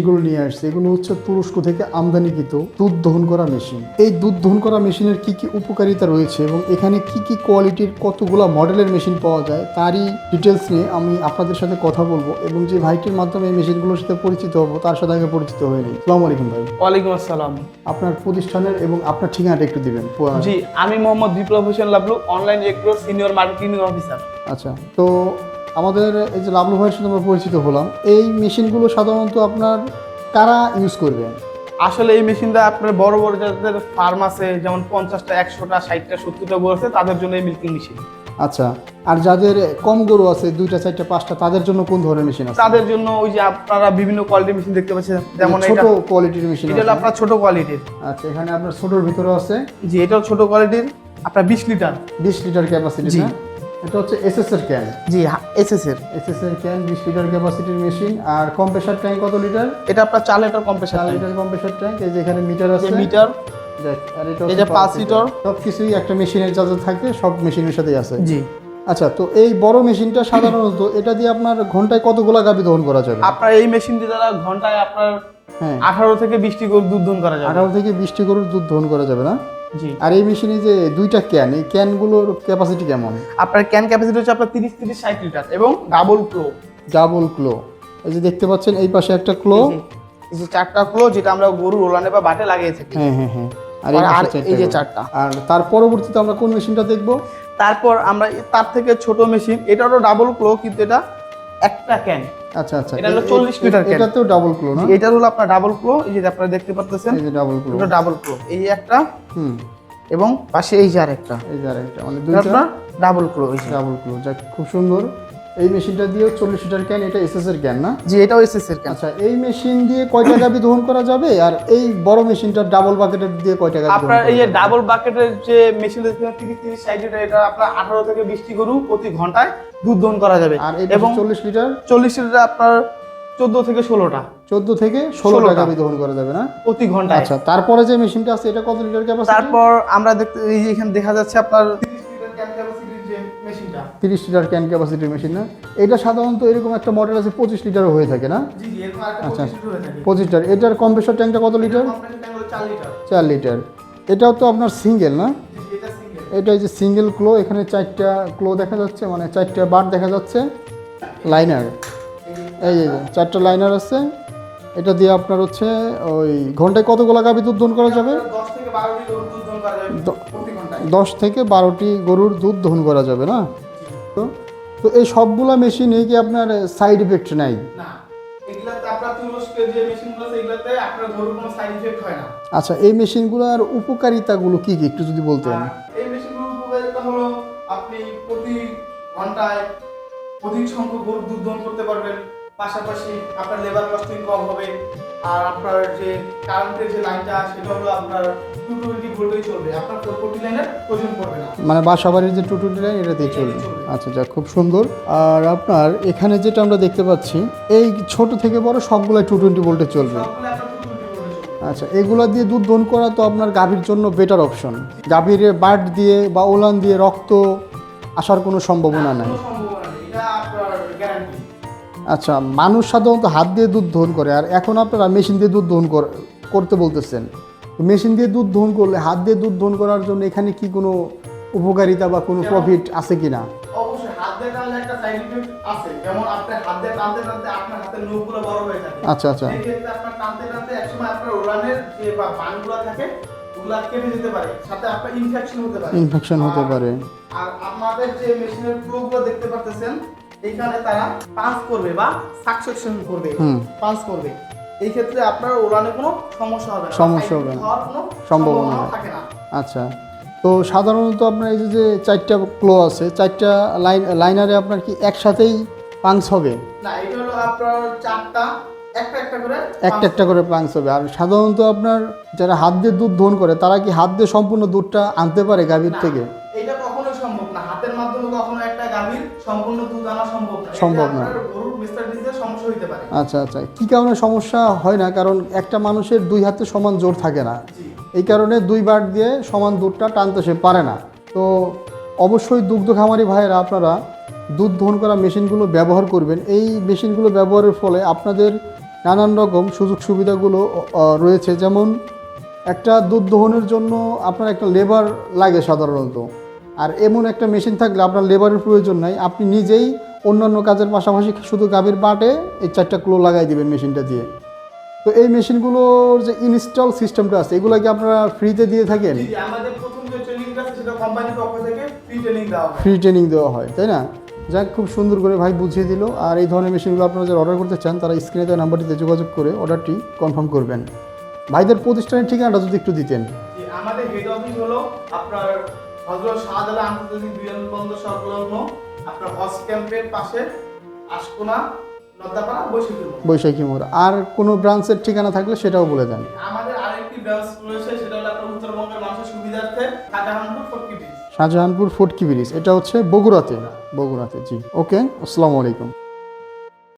এগুলো নিয়ে আসছে। এগুলো হচ্ছে তুরস্ক থেকে আমদানিকৃত দুধ দহন করা মেশিন। এই দুধ দহন করা মেশিনের কি কি উপকারিতা রয়েছে এবং এখানে কি কি কোয়ালিটির কতগুলো মডেলের মেশিন পাওয়া যায় তারই ডিটেলস নিয়ে আমি আপনাদের সাথে কথা বলব এবং যে ভাইটির মাধ্যমে এই মেশিনগুলোর সাথে পরিচিত হব তার সাথে আগে পরিচিত হয়ে নিই। সালামু আলাইকুম ভাই। ওয়ালাইকুম আসসালাম। আপনার প্রতিষ্ঠানের এবং আপনার ঠিকানাটা একটু দিবেন। জি আমি Mohammad Biplob Hossain Lablu online agro senior marketing officer আচ্ছা তো আমাদের এই যে লাভলু ভাইয়ের সাথে আমরা পরিচিত হলাম এই মেশিনগুলো সাধারণত আপনার কারা ইউজ করবেন আসলে এই মেশিনটা আপনার বড় বড় যাদের ফার্ম আছে যেমন পঞ্চাশটা একশোটা ষাটটা সত্তরটা গরু আছে তাদের জন্য এই মিল্কিং মেশিন আচ্ছা আর যাদের কম গরু আছে দুইটা চারটা পাঁচটা তাদের জন্য কোন ধরনের মেশিন আছে? তাদের জন্য ওই যে আপনারা বিভিন্ন কোয়ালিটির মেশিন দেখতে পাচ্ছেন যেমন ছোট কোয়ালিটির মেশিন এটা আপনার ছোট কোয়ালিটির আচ্ছা এখানে আপনার ছোটর ভিতরে আছে। জি এটাও ছোট কোয়ালিটির আপনার বিশ লিটার বিশ লিটার ক্যাপাসিটি এটা হচ্ছে এসএস এর ক্যান জি এসএস এর এসএস এর ক্যান বিশ লিটার ক্যাপাসিটির মেশিন আর কম্প্রেসার ট্যাঙ্ক কত লিটার? এটা আপনার চার লিটার কম্প্রেসার চার লিটার কম্প্রেসার ট্যাঙ্ক এই যে এখানে মিটার আছে। মিটার দেখ, আর এটা এই হচ্ছে যে পাঁচ পাঁচ লিটার। সব কিছুই একটা মেশিনের যা যা থাকে সব মেশিনের সাথেই আছে। জি। আচ্ছা তো এই বড় মেশিনটা সাধারণত এটা দিয়ে আপনার ঘন্টায় কতগুলা গাবি দহন করা যাবে? আপনার এই মেশিনটি দ্বারা ঘন্টায় আপনার হ্যাঁ। আঠারো থেকে বিশটি গরু দুধ দহন করা যাবে। আঠারো থেকে বিশটি গরুর দুধ দহন করা যাবে না? আর এই মেশিনে যে দুইটা ক্যান এই ক্যানগুলোর ক্যাপাসিটি কেমন? আপনার ক্যান ক্যাপাসিটি হচ্ছে আপনার তিরিশ তিরিশ ষাট লিটার এবং ডাবল ক্লো ডাবল ক্লো এই যে দেখতে পাচ্ছেন এই পাশে একটা ক্লো এই যে চারটা ক্লো যেটা আমরা গরু ওলানে বা বাটে লাগিয়ে থাকি। হ্যাঁ হ্যাঁ হ্যাঁ। আর এই যে চারটা। আর তার পরবর্তীতে আমরা কোন মেশিনটা দেখব? তারপর আমরা তার থেকে ছোট মেশিন এটা হলো ডাবল ক্লো কিন্তু এটা একটা ক্যান আচ্ছা আচ্ছা। এটা হলো এ- এ- 40 লিটার ক্যান। এটাতেও ডাবল ক্লো না এটা হলো আপনার ডাবল ক্লো এই যে আপনারা দেখতে পাচ্ছেন এই যে ডাবল ক্লো এটা ডাবল ক্লো এই একটা হুম। এবং পাশে এই যে আরেকটা। এই যে আরেকটা মানে দুইটা ডাবল ক্লো এই ডাবল ক্লো যা খুব সুন্দর। এই মেশিনটা দিয়েও চল্লিশ লিটার ক্যান এটা এসএস এর ক্যান না? জি এটাও এসএস এর ক্যান আচ্ছা এই মেশিন দিয়ে কয়টা গাবি দহন করা যাবে? আর এই বড় মেশিনটা ডাবল বাকেটের দিয়ে কয়টা গাবি আপনার এই যে ডাবল বাকেটের যে মেশিন তিরিশ তিরিশ ষাট লিটার এটা আপনার আঠারো থেকে বিশটি গরু প্রতি ঘন্টায় দুধ দহন করা যাবে। আর এই এবং চল্লিশ লিটার? চল্লিশ লিটার আপনার চোদ্দ থেকে ষোলোটা। চোদ্দ থেকে ষোলোটা 16টা। গাবি দহন করা যাবে না? প্রতি ঘন্টায়। আচ্ছা তারপরে যে মেশিনটা আছে এটা কত লিটার ক্যাপাসিটি তারপর আমরা দেখতে এই যে এখানে দেখা যাচ্ছে আপনার তিরিশ লিটার ক্যান ক্যাপাসিটির মেশিন না? এটা সাধারণত এরকম একটা মডেল আছে পঁচিশ লিটারও হয়ে থাকে না? আচ্ছা। পঁচিশ লিটার। এটার কম্প্রেসর ট্যাঙ্কটা কত লিটার? চার লিটার। এটাও তো আপনার সিঙ্গেল না? এটা যে সিঙ্গেল ক্লো এখানে চারটা ক্লো দেখা যাচ্ছে মানে চারটা বার দেখা যাচ্ছে। লাইনার এই যে চারটা লাইনার আছে। এটা দিয়ে আপনার হচ্ছে ওই ঘন্টায় কতগুলো গাবি দুধ দহন করা যাবে? দশ থেকে বারোটি গরুর দুধ দহন করা যাবে না? তো তো এই সবগুলা মেশিনে কি আপনার সাইড এফেক্ট নাই? ইফেক্ট হয় না। আচ্ছা এই মেশিনগুলোর উপকারিতাগুলো কি কি একটু যদি বলতেন। এই মেশিনগুলোর উপকারিতা হলো আপনি প্রতি ঘন্টায় অধিক সংখ্যক গরু দুধ দহন করতে পারবেন। পাশাপাশি আপনার লেবার কস্টিং কম হবে। আর আপনার যে কারেন্টের যে লাইনটা সেটা হলো আপনার টু টোয়েন্টি ভোল্টেই চলবে। আপনার ফোর্টি লাইনের প্রয়োজন পড়বে না। মানে বাসা বাড়ির যে টু টোয়েন্টি লাইন এটাতেই চলবে। আচ্ছা যাক খুব সুন্দর। আর আপনার এখানে যেটা আমরা দেখতে পাচ্ছি এই ছোট থেকে বড় সবগুলাই টু টোয়েন্টি ভোল্টে চলবে। আচ্ছা এগুলা দিয়ে দুধ দহন করা তো আপনার গাভীর জন্য বেটার অপশন গাভীর বাট দিয়ে বা ওলান দিয়ে রক্ত আসার কোনো সম্ভাবনা নাই। এটা আচ্ছা মানুষ সাধারণত হাত দিয়ে দুধ দহন করে আর এখন আপনারা মেশিন দিয়ে দুধ দহন কর- করতে বলতেছেন। মেশিন দিয়ে দুধ দহন করলে হাত দিয়ে দুধ দহন করার জন্য এখানে কি কোনো উপকারিতা বা কোনো প্রফিট আছে কি না আচ্ছা আচ্ছা। ইনফেকশন হতে পারে। আর- পারে। আর আমাদের যে মেশিনের প্রোগুলো দেখতে পারতেছেন তারা পাঁচ করবে বা করবে। পাঁচ করবে। এই ক্ষেত্রে আপনার কোনো সমস্যা হবে না। সমস্যা হবে না। সম্ভাবনা থাকে না। আচ্ছা। তো সাধারণত আপনার এই যে যে চারটা ক্লো আছে চারটা লাইন লাইনারে আপনার কি একসাথেই পাংস হবে? না এটা হলো আপনার চারটা একটা একটা করে পাংস হবে। আর সাধারণত আপনার যারা হাত দিয়ে দুধ দহন করে তারা কি হাত দিয়ে সম্পূর্ণ দুধটা আনতে পারে গাভীর থেকে? গাভীর সম্পূর্ণ দুধ আনা সম্ভব না। সম্ভব না। গরুর মিস্টার সমস্যা হইতে পারে। আচ্ছা আচ্ছা। কি কারণে সমস্যা হয় না? কারণ একটা মানুষের দুই হাতে সমান জোর থাকে না। এই কারণে দুই বার দিয়ে সমান দুধটা টানতে সে পারে না। তো অবশ্যই দুগ্ধ খামারি ভাইয়েরা আপনারা দুধ দহন করা মেশিনগুলো ব্যবহার করবেন। এই মেশিনগুলো ব্যবহারের ফলে আপনাদের নানান রকম সুযোগ সুবিধাগুলো রয়েছে। যেমন একটা দুধ দহনের জন্য আপনার একটা লেবার লাগে সাধারণত। আর এমন একটা মেশিন থাকলে আপনার লেবারের প্রয়োজন নাই। আপনি নিজেই অন্যান্য কাজের পাশাপাশি শুধু গাভীর বাটে এই চারটা ক্লো লাগাই দিবেন মেশিনটা দিয়ে। তো এই মেশিনগুলোর যে ইনস্টল সিস্টেমটা আছে এগুলো কি আপনারা ফ্রিতে দিয়ে থাকেন? হয়। ফ্রি ট্রেনিং দেওয়া হয় তাই না? যাক খুব সুন্দর করে ভাই বুঝিয়ে দিল। আর এই ধরনের মেশিনগুলো আপনারা যারা অর্ডার করতে চান তারা স্ক্রিনে দেওয়া নাম্বারটিতে যোগাযোগ করে অর্ডারটি কনফার্ম করবেন। ভাইদের প্রতিষ্ঠানের ঠিকানাটা যদি একটু দিতেন। আমাদের হেড অফিস হলো আপনার হজরত শাহজালাল আন্তর্জাতিক বিমানবন্দর সংলগ্ন আপনার হজ ক্যাম্পের পাশে আশকোনা বৈশাখী মোড়। আর কোনো ব্রাঞ্চের ঠিকানা থাকলে সেটাও বলে দেন। আমাদের আরেকটি ব্রাঞ্চ রয়েছে সেটা হলো আপনার উত্তরবঙ্গের মানুষের সুবিধার্থে শাহজাহানপুর ফটকি ব্রিজ। শাহজাহানপুর ব্রিজ। এটা হচ্ছে বগুড়াতে। বগুড়াতে জি। ওকে আসসালামু আলাইকুম।